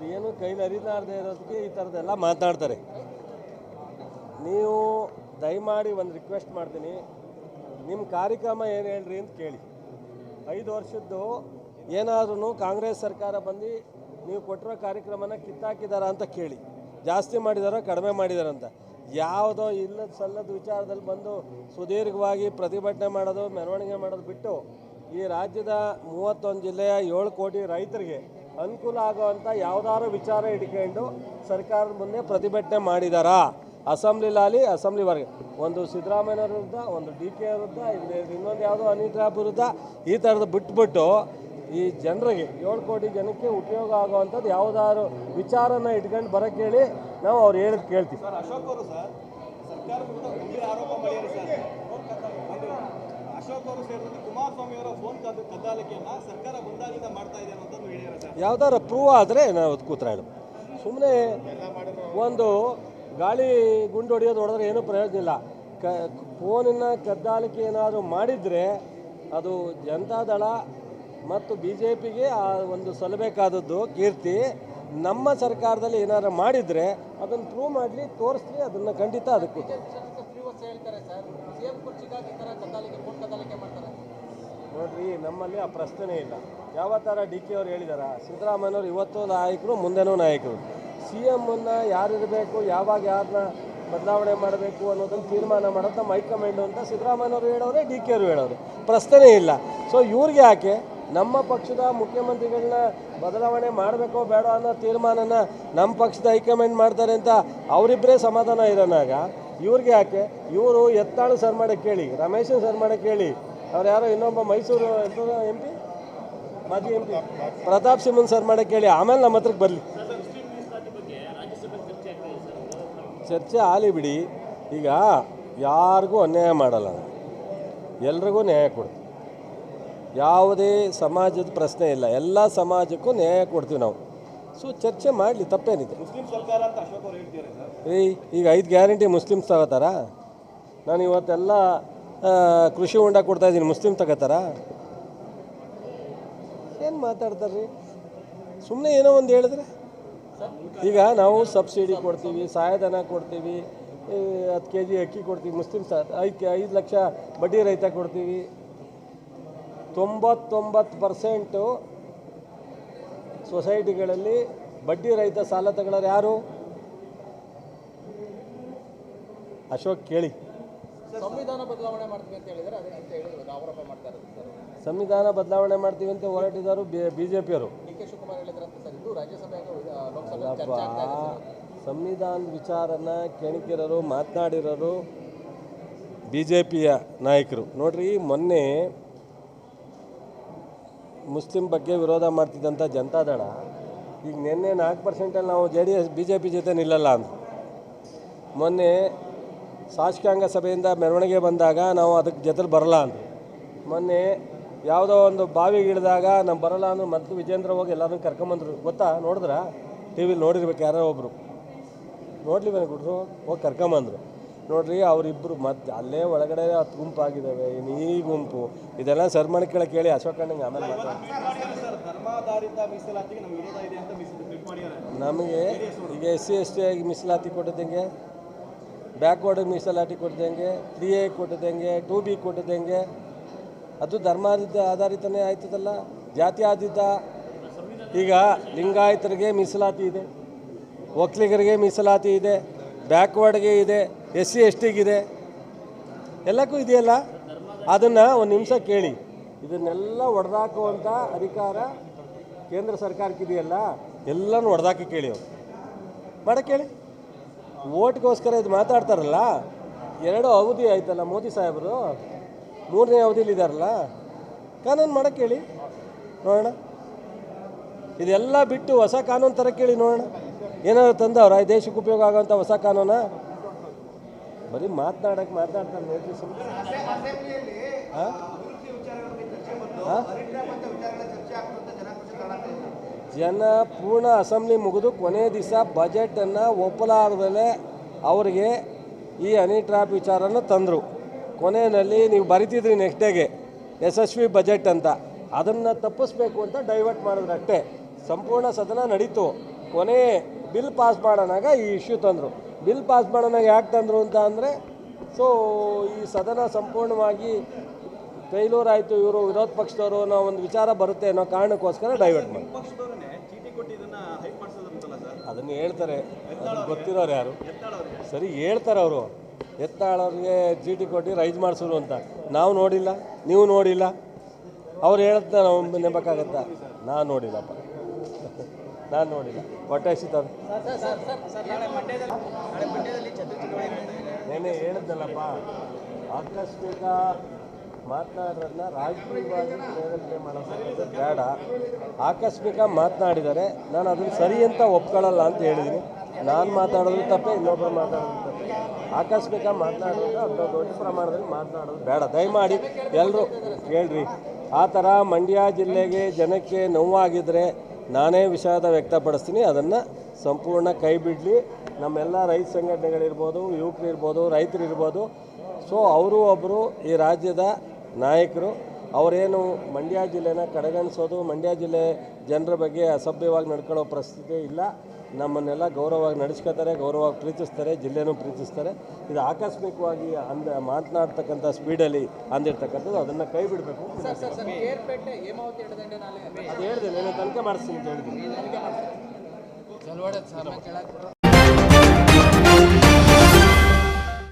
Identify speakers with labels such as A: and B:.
A: ಅವ್ರು ಏನು ಕೈಲಿ ಅರಿಲಾರ್ದೆ ಇರೋದಕ್ಕೆ ಈ ಥರದ್ದೆಲ್ಲ ಮಾತನಾಡ್ತಾರೆ ನೀವು ದಯಮಾಡಿ ಒಂದು ರಿಕ್ವೆಸ್ಟ್ ಮಾಡ್ತೀನಿ. ನಿಮ್ಮ ಕಾರ್ಯಕ್ರಮ ಏನು ಹೇಳ್ರಿ ಅಂತ ಕೇಳಿ. ಐದು ವರ್ಷದ್ದು ಏನಾದ್ರೂ ಕಾಂಗ್ರೆಸ್ ಸರ್ಕಾರ ಬಂದು ನೀವು ಕೊಟ್ಟಿರೋ ಕಾರ್ಯಕ್ರಮನ ಕಿತ್ತಾಕಿದಾರ ಅಂತ ಕೇಳಿ. ಜಾಸ್ತಿ ಮಾಡಿದಾರೋ ಕಡಿಮೆ ಮಾಡಿದಾರಂತ ಯಾವುದೋ ಇಲ್ಲದ ಸಲ್ಲದ ವಿಚಾರದಲ್ಲಿ ಬಂದು ಸುದೀರ್ಘವಾಗಿ ಪ್ರತಿಭಟನೆ ಮಾಡೋದು, ಮೆರವಣಿಗೆ ಮಾಡೋದು ಬಿಟ್ಟು ಈ ರಾಜ್ಯದ ಮೂವತ್ತೊಂದು ಜಿಲ್ಲೆಯ ಏಳು ಕೋಟಿ ರೈತರಿಗೆ ಅನುಕೂಲ ಆಗುವಂಥ ಯಾವುದಾದ್ರು ವಿಚಾರ ಇಟ್ಕೊಂಡು ಸರ್ಕಾರದ ಮುಂದೆ ಪ್ರತಿಭಟನೆ ಮಾಡಿದಾರಾ? ಅಸೆಂಬ್ಲಿಲಾಲಿ ಅಸೆಂಬ್ಲಿವರೆಗೆ ಒಂದು ಸಿದ್ದರಾಮಯ್ಯ ವಿರುದ್ಧ, ಒಂದು ಡಿ ಕೆ ವಿರುದ್ಧ ಇನ್ನೊಂದು ಯಾವುದೋ ರಾಬ್ ವಿರುದ್ಧ ಈ ಥರದ್ದು ಬಿಟ್ಬಿಟ್ಟು ಈ ಜನರಿಗೆ ಏಳು ಕೋಟಿ ಜನಕ್ಕೆ ಉಪಯೋಗ ಆಗುವಂಥದ್ದು ಯಾವುದಾದ್ರು ವಿಚಾರನ ಇಟ್ಕೊಂಡು ಬರೋಕ್ಕೆ ಹೇಳಿ ನಾವು ಅವ್ರು ಹೇಳಿದ್ ಕೇಳ್ತೀವಿ
B: ಸರ್ ಅಶೋಕ್ ಅವರು ಸರ್ ಸರ್ಕಾರ ವಿರುದ್ಧ ಗಂಭೀರ ಆರೋಪ ಮಾಡಿದ್ದಾರೆ ಸರ್ ಒಂದು ಅಶೋಕ್ ಅವರು ಸೇರಿದಂತೆ ಕುಮಾರಸ್ವಾಮಿ ಅವರ ಫೋನ್ ಕದ್ದು ಕದ್ದಾಲಿಕೆಯನ್ನ ಸರ್ಕಾರ ಬಂದಾಗಿಂದ ಮಾಡ್ತಾ ಇದೆ ಅನ್ನೋದನ್ನು ಹೇಳಿದ್ದಾರೆ ಸರ್
A: ಯಾವ್ದಾರ ಪ್ರೂವ್ ಆದರೆ ನಾವು ಕೂತ್ರ ಸುಮ್ಮನೆ ಒಂದು ಗಾಳಿ ಗುಂಡು ಹೊಡೆಯೋದು ಹೊಡೆದ್ರೆ ಏನೂ ಪ್ರಯೋಜನ ಇಲ್ಲ. ಕ ಫೋನಿನ ಕದ್ದಾಲಿಕೆ ಏನಾದರೂ ಮಾಡಿದರೆ ಅದು ಜನತಾದಳ ಮತ್ತು ಬಿ ಜೆ ಪಿಗೆ ಆ ಒಂದು ಸಲ್ಲಬೇಕಾದದ್ದು ಕೀರ್ತಿ. ನಮ್ಮ ಸರ್ಕಾರದಲ್ಲಿ ಏನಾದ್ರು ಮಾಡಿದರೆ ಅದನ್ನು ಪ್ರೂವ್ ಮಾಡಲಿ ತೋರಿಸ್ಲಿ ಅದನ್ನು ಖಂಡಿತ ಅದಕ್ಕೆ
C: ಶ್ರೀವತ್ಸ ಹೇಳ್ತಾರೆ ಸರ್ ಸಿಎಂ ಕುರ್ಚಿಗಾಗಿ ಈ ಥರ ಕದ್ದಾಲಿಕೆ ಫೋನ್ ಕದ್ದಾಲಿಕೆ ಮಾಡ್ತಾರೆ
A: ನೋಡ್ರಿ, ನಮ್ಮಲ್ಲಿ ಆ ಪ್ರಶ್ನೆ ಇಲ್ಲ. ಯಾವ ಥರ ಡಿ ಕೆ ಅವ್ರು ಹೇಳಿದಾರ? ಸಿದ್ದರಾಮಯ್ಯವ್ರು ಇವತ್ತು ನಾಯಕರು, ಮುಂದೆನೂ ನಾಯಕರು. ಸಿ ಎಮ್ಮನ್ನು ಯಾರು ಇರಬೇಕು, ಯಾವಾಗ ಯಾರನ್ನ ಬದಲಾವಣೆ ಮಾಡಬೇಕು ಅನ್ನೋದನ್ನು ತೀರ್ಮಾನ ಮಾಡೋದು ನಮ್ಮ ಹೈಕಮಾಂಡು ಅಂತ ಸಿದ್ದರಾಮಯ್ಯವ್ರು ಹೇಳೋರೆ, ಡಿ ಕೆ ಅವರು ಹೇಳೋರು. ಪ್ರಶ್ನೆ ಇಲ್ಲ. ಸೊ ಇವ್ರಿಗೆ ಯಾಕೆ? ನಮ್ಮ ಪಕ್ಷದ ಮುಖ್ಯಮಂತ್ರಿಗಳನ್ನ ಬದಲಾವಣೆ ಮಾಡಬೇಕೋ ಬೇಡ ಅನ್ನೋ ತೀರ್ಮಾನನ ನಮ್ಮ ಪಕ್ಷದ ಹೈಕಮಾಂಡ್ ಮಾಡ್ತಾರೆ ಅಂತ ಅವರಿಬ್ಬರೇ ಸಮಾಧಾನ ಇರೋನಾಗ, ಇವ್ರಿಗೆ ಯಾಕೆ? ಇವರು ಎತ್ತಾಳು ಸರ್ ಮಾಡಕ್ಕೆ ಕೇಳಿ, ರಮೇಶನ್ ಸರ್ ಮಾಡಕ್ಕೆ ಕೇಳಿ ಅವ್ರು ಯಾರೋ ಇನ್ನೊಬ್ಬ ಮೈಸೂರು ಎಂ ಪಿ ಮಾಜಿ ಎಂ ಪಿ ಪ್ರತಾಪ್ ಸಿಂಹನ್ ಸರ್ ಮಾಡೋಕ್ಕೆ ಕೇಳಿ ಆಮೇಲೆ ನಮ್ಮ ಹತ್ರಕ್ಕೆ ಬರಲಿ. ಚರ್ಚೆ ಆಲಿ ಬಿಡಿ. ಈಗ ಯಾರಿಗೂ ಅನ್ಯಾಯ ಮಾಡಲ್ಲ ಎಲ್ರಿಗೂ ನ್ಯಾಯ ಕೊಡ್ತೀವಿ ಯಾವುದೇ ಸಮಾಜದ ಪ್ರಶ್ನೆ ಇಲ್ಲ. ಎಲ್ಲ ಸಮಾಜಕ್ಕೂ ನ್ಯಾಯ ಕೊಡ್ತೀವಿ ನಾವು. ಸೊ ಚರ್ಚೆ ಮಾಡಲಿ ತಪ್ಪೇನಿದೆ. ಏಯ್ ಈಗ ಐದು ಗ್ಯಾರಂಟಿ ಮುಸ್ಲಿಮ್ಸ್ ತಗೋತಾರ? ನಾನು ಇವತ್ತೆಲ್ಲ ಕೃಷಿ ಹೊಂಡ ಕೊಡ್ತಾ ಇದ್ದೀನಿ. ಮುಸ್ಲಿಮ್ ತಗೋತಾರ? ಏನು ಮಾತಾಡ್ತಾರ್ರಿ? ಸುಮ್ಮನೆ ಏನೋ ಒಂದು ಹೇಳಿದ್ರೆ? ಈಗ ನಾವು ಸಬ್ಸಿಡಿ ಕೊಡ್ತೀವಿ ಸಹಾಯಧನ ಕೊಡ್ತೀವಿ ಹತ್ತು ಕೆ ಜಿ ಅಕ್ಕಿ ಕೊಡ್ತೀವಿ ಮುಸ್ಲಿಮ್ಸ್ ಐದು ಐದು ಲಕ್ಷ ಬಡ್ಡಿ ರೈತ ಕೊಡ್ತೀವಿ. ತೊಂಬತ್ತೊಂಬತ್ತು ಪರ್ಸೆಂಟು ಸೊಸೈಟಿಗಳಲ್ಲಿ ಬಡ್ಡಿ ರಹಿತ ಸಾಲ ತಗೊಳ್ಳೋರು ಯಾರು? ಅಶೋಕ್ ಕೇಳಿ.
C: ಸಂವಿಧಾನ ಬದಲಾವಣೆ ಮಾಡ್ತೀವಿ ಅಂತ ಹೇಳಿದ್ರೆ ಅದೇ ಅಂತ ಹೇಳಿದ್ರು ಆರೋಪ ಮಾಡ್ತಾ ಇರೋದು ಸರ್.
A: ಸಂವಿಧಾನ ಬದಲಾವಣೆ ಮಾಡ್ತೀವಿ ಅಂತ ಹೋರಾಟಿದರು ಬಿ ಜೆ ಪಿಯವರು
C: ಡಿ ಕೆ ಶಿವಕುಮಾರ್ ಹೇಳಿದ್ರಂತೆ ಸರ್ ಇದು ರಾಜ್ಯಸಭೆ
A: ಸಂವಿಧಾನದ ವಿಚಾರನ ಕೆಣಕಿರೋರು ಮಾತನಾಡಿರೋರು ಬಿ ಜೆ ಪಿಯ ನಾಯಕರು. ನೋಡ್ರಿ ಮೊನ್ನೆ ಮುಸ್ಲಿಂ ಬಗ್ಗೆ ವಿರೋಧ ಮಾಡ್ತಿದ್ದಂಥ ಜನತಾದಳ ಈಗ ನಿನ್ನೆ ನಾಲ್ಕು ಪರ್ಸೆಂಟಲ್ಲಿ ನಾವು J D S B J P ಜೊತೆ ನಿಲ್ಲಲ್ಲ ಅಂತ ಮೊನ್ನೆ ಶಾಸಕಾಂಗ ಸಭೆಯಿಂದ ಮೆರವಣಿಗೆ ಬಂದಾಗ ನಾವು ಅದಕ್ಕೆ ಜೊತೆಲಿ ಬರಲ್ಲ ಅಂತ ಮೊನ್ನೆ ಯಾವುದೋ ಒಂದು ಬಾವಿಗೆ ಇಳಿದಾಗ ನಾವು ಬರಲ್ಲ ಅಂದ್ರೆ ಮತ್ತು ವಿಜೇಂದ್ರ ಹೋಗಿ ಎಲ್ಲರನ್ನೂ ಕರ್ಕೊಂಬಂದ್ರು. ಗೊತ್ತಾ? ನೋಡಿದ್ರಾ? ಟಿ ವಿಲಿ ನೋಡಿರ್ಬೇಕು ಯಾರೋ ಒಬ್ಬರು ನೋಡಲಿ ಬನ್ನಿ ಗುಡ್ರು, ಹೋಗಿ ಕರ್ಕೊಂಬಂದರು. ನೋಡ್ರಿ ಅವರಿಬ್ಬರು ಮತ್ತೆ ಅಲ್ಲೇ ಒಳಗಡೆ ಹತ್ತು ಗುಂಪಾಗಿದ್ದಾವೆ ಇನ್ನು ಈ ಗುಂಪು. ಇದೆಲ್ಲ ಸರ್ ಕೇಳಿ ಹೇಳಿ ಅಶೋಕಣ್ಣಂಗೆ ಆಮೇಲೆ ನಮಗೆ ಈಗ ಎಸ್ ಸಿ ಎಸ್ ಟಿ ಆಗಿ ಮೀಸಲಾತಿ ಕೊಟ್ಟಿದ್ದಂಗೆ ಬ್ಯಾಕ್ವರ್ಡ್ ಮೀಸಲಾತಿ ಕೊಟ್ಟಿದ್ದಂಗೆ, ತ್ರೀ ಎ ಕೊಟ್ಟಿದ್ದಂಗೆ, ಟೂ ಬಿ ಕೊಟ್ಟಿದ್ದಂಗೆ, ಅದು ಧರ್ಮಾಧಾರಿತ ಆಧಾರಿತನೇ ಆಯ್ತದಲ್ಲ? ಜಾತಿ ಆಧಾರಿತ ಈಗ ಲಿಂಗಾಯತರಿಗೆ ಮೀಸಲಾತಿ ಇದೆ ಒಕ್ಕಲಿಗರಿಗೆ ಮೀಸಲಾತಿ ಇದೆ, ಬ್ಯಾಕ್ವರ್ಡ್ಗೆ ಇದೆ ಎಸ್ ಸಿ ಎಸ್ ಟಿಗಿದೆ ಎಲ್ಲಕ್ಕೂ ಇದೆಯಲ್ಲ? ಅದನ್ನು ಒಂದು ನಿಮಿಷ ಕೇಳಿ. ಇದನ್ನೆಲ್ಲ ಹೊಡೆದಾಕುವಂಥ ಅಧಿಕಾರ ಕೇಂದ್ರ ಸರ್ಕಾರಕ್ಕೆ ಇದೆಯಲ್ಲ ಎಲ್ಲನೂ ಹೊಡೆದಾಕಿ ಕೇಳಿ ಅವರು. ಮಾಡಕ್ಕೆ ಹೇಳಿ ಓಟ್ಗೋಸ್ಕರ ಇದು ಮಾತಾಡ್ತಾರಲ್ಲ? ಎರಡು ಅವಧಿ ಆಯ್ತಲ್ಲ ಮೋದಿ ಸಾಹೇಬರು? ಮೂರನೇ ಅವಧಿಲಿ ಇದ್ದಾರಲ್ಲ ಕಾನೂನು ಮಾಡಕ್ಕೆ ಹೇಳಿ ನೋಡೋಣ. ಇದೆಲ್ಲ ಬಿಟ್ಟು ಹೊಸ ಕಾನೂನು ತರಕ್ಕೆ ಕೇಳಿ ನೋಡೋಣ. ಏನಾದ್ರು ತಂದವ್ರ? ಈ ದೇಶಕ್ಕೆ ಉಪಯೋಗ ಆಗೋಂಥ ಹೊಸ ಕಾನೂನ? ಬರೀ ಮಾತನಾಡಕ್ಕೆ ಮಾತಾಡ್ತಾರೆ ಹಾಂ ಜನ ಪೂರ್ಣ ಅಸೆಂಬ್ಲಿ ಮುಗಿದು ಕೊನೆ ದಿವಸ ಬಜೆಟನ್ನು ಒಪ್ಪಲಾರದಲ್ಲೇ ಅವರಿಗೆ ಈ ಹನಿ ಟ್ರ್ಯಾಪ್ ವಿಚಾರನ ತಂದರು. ಕೊನೆಯಲ್ಲಿ ನೀವು ಬರಿತಿದ್ರಿ ನೆಕ್ಸ್ಟ್ ಡೇಗೆ ಯಶಸ್ವಿ ಬಜೆಟ್ ಅಂತ. ಅದನ್ನು ತಪ್ಪಿಸ್ಬೇಕು ಅಂತ ಡೈವರ್ಟ್ ಮಾಡಿದ್ರು ಅಷ್ಟೇ. ಸಂಪೂರ್ಣ ಸದನ ನಡೀತು. ಕೊನೆ ಬಿಲ್ ಪಾಸ್ ಮಾಡೋಣಾಗ ಈ ಇಶ್ಯೂ ತಂದರು. ಬಿಲ್ ಪಾಸ್ ಮಾಡೋಣಾಗ ಯಾಕೆ ತಂದರು ಅಂತ ಅಂದರೆ ಸೊ ಈ ಸದನ ಸಂಪೂರ್ಣವಾಗಿ ಫೇಲ್ಯೂರ್ ಆಯಿತು, ಇವರು ವಿರೋಧ ಪಕ್ಷದವರು ಅನ್ನೋ ಒಂದು ವಿಚಾರ ಬರುತ್ತೆ ಅನ್ನೋ ಕಾರಣಕ್ಕೋಸ್ಕರ ಡೈವರ್ಟ್ ಮಾಡಿ
B: ಪಕ್ಷದವರನ್ನೇ ಚೀಟಿ ಕೊಟ್ಟು ಇದನ್ನ ಹೈಪ್ ಮಾಡಿಸೋದಂತಲ್ಲ ಸರ್
A: ಅದನ್ನು ಹೇಳ್ತಾರೆ. ಗೊತ್ತಿರೋರು ಯಾರು? ಸರಿ ಹೇಳ್ತಾರೆ ಅವರು. ಎತ್ತಾಳವ್ರಿಗೆ ಟಿ ಕೊಟ್ಟು ರೈಸ್ ಮಾಡಿಸೋರು ಅಂತ. ನಾವು ನೋಡಿಲ್ಲ ನೀವು ನೋಡಿಲ್ಲ. ಅವ್ರು ಹೇಳತ್ತ ನಾವು ನೆಂಬಕ್ಕಾಗತ್ತ ನಾನು ನೋಡಿಲ್ಲಪ್ಪ. ನಾನು ನೋಡಿಲ್ಲ. ಹೊಟ್ಟೆ
C: ಸಿಗ್ತದೆ
A: ನೆನೆ ಹೇಳಿದ್ನಲ್ಲಪ್ಪ ಆಕಸ್ಮಿಕ ಮಾತನಾಡೋದನ್ನ ರಾಜಕೀಯವಾಗಿ ಪ್ರೇರೇಪಣೆ ಮಾಡೋದು ಬೇಡ. ಆಕಸ್ಮಿಕ ಮಾತನಾಡಿದರೆ ನಾನು ಅದನ್ನು ಸರಿ ಅಂತ ಒಪ್ಕೊಳ್ಳಲ್ಲ ಅಂತ ಹೇಳಿದ್ದೀನಿ. ನಾನು ಮಾತಾಡೋದು ತಪ್ಪೇ ಇನ್ನೊಬ್ಬರು ಮಾತಾಡೋದು ತಪ್ಪೇ. ಆಕಸ್ಮಿಕ ಮಾತನಾಡೋದು ಅದನ್ನ ದೊಡ್ಡ ಪ್ರಮಾಣದಲ್ಲಿ ಮಾತನಾಡೋದು ಬೇಡ. ದಯಮಾಡಿ ಎಲ್ಲರೂ ಹೇಳ್ರಿ ಆ ಥರ ಮಂಡ್ಯ ಜಿಲ್ಲೆಗೆ ಜನಕ್ಕೆ ನೋವಾಗಿದ್ದರೆ ನಾನೇ ವಿಷಾದ ವ್ಯಕ್ತಪಡಿಸ್ತೀನಿ. ಅದನ್ನು ಸಂಪೂರ್ಣ ಕೈ ಬಿಡಲಿ. ನಮ್ಮೆಲ್ಲ ರೈತ ಸಂಘಟನೆಗಳಿರ್ಬೋದು, ಯುವಕರಿರ್ಬೋದು, ರೈತರಿರ್ಬೋದು. ಸೊ ಅವರು ಒಬ್ಬರು ಈ ರಾಜ್ಯದ ನಾಯಕರು ಅವರೇನು ಮಂಡ್ಯ ಜಿಲ್ಲೆನ ಕಡೆಗಣಿಸೋದು ಮಂಡ್ಯ ಜಿಲ್ಲೆ ಜನರ ಬಗ್ಗೆ ಅಸಭ್ಯವಾಗಿ ನಡ್ಕೊಳ್ಳೋ ಪರಿಸ್ಥಿತಿ ಇಲ್ಲ. ನಮ್ಮನ್ನೆಲ್ಲ ಗೌರವವಾಗಿ ನಡೆಸ್ಕೊತಾರೆ ಗೌರವವಾಗಿ ಪ್ರೀತಿಸ್ತಾರೆ ಜಿಲ್ಲೆನೂ ಪ್ರೀತಿಸ್ತಾರೆ. ಇದು ಆಕಸ್ಮಿಕವಾಗಿ ಅಂದ ಮಾತನಾಡ್ತಕ್ಕಂಥ ಸ್ಪೀಡಲ್ಲಿ ಅಂದಿರ್ತಕ್ಕಂಥದ್ದು ಅದನ್ನು ಕೈ ಬಿಡಬೇಕು ಅದು ಹೇಳಿದೆ ನಾನು ತನಿಖೆ ಮಾಡಿಸ್ತೀನಿ ಅಂತ ಹೇಳಿದ್ದೀನಿ.
C: ಸರ್